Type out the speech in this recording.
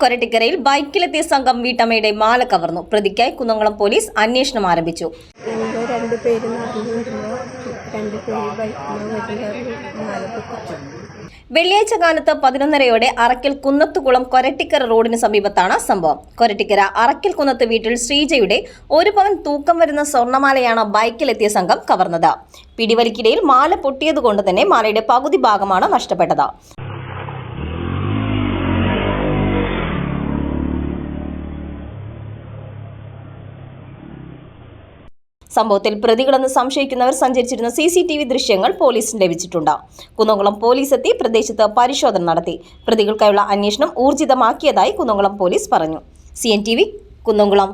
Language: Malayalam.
കൊരട്ടിക്കരയിൽ ബൈക്കിലെത്തിയ സംഘം വീട്ടമ്മയുടെ മാല കവർന്നു. പ്രതിക്കായി കുന്നംകുളം പോലീസ് അന്വേഷണം ആരംഭിച്ചു. രണ്ട് പേര് നടന്നു വരുമ്പോൾ രണ്ട് പേര് ബൈക്കിൽ വരുന്നത് വെള്ളിയാഴ്ച കാലത്ത് പതിനൊന്നരയോടെ അറക്കൽ കുന്നത്തുകുളം കൊരട്ടിക്കര റോഡിന് സമീപത്താണ് സംഭവം. കൊരട്ടിക്കര അറക്കൽ കുന്നത്ത് വീട്ടിൽ ശ്രീജയുടെ ഒരു പവൻ തൂക്കം വരുന്ന സ്വർണമാലയാണ് ബൈക്കിലെത്തിയ സംഘം കവർന്നത്. പിടിവലിക്കിടയിൽ മാല പൊട്ടിയതുകൊണ്ട് തന്നെ മാലയുടെ പകുതി ഭാഗമാണ് നഷ്ടപ്പെട്ടത്. സംഭവത്തിൽ പ്രതികളെന്ന് സംശയിക്കുന്നവർ സഞ്ചരിച്ചിരുന്ന സി സി ടി വി ദൃശ്യങ്ങൾ പോലീസിന് ലഭിച്ചിട്ടുണ്ട്. കുന്നംകുളം പോലീസ് എത്തി പ്രദേശത്ത് പരിശോധന നടത്തി. പ്രതികൾക്കായുള്ള അന്വേഷണം ഊർജിതമാക്കിയതായി കുന്നംകുളം പോലീസ് പറഞ്ഞു. C N T V Kunnamkulam.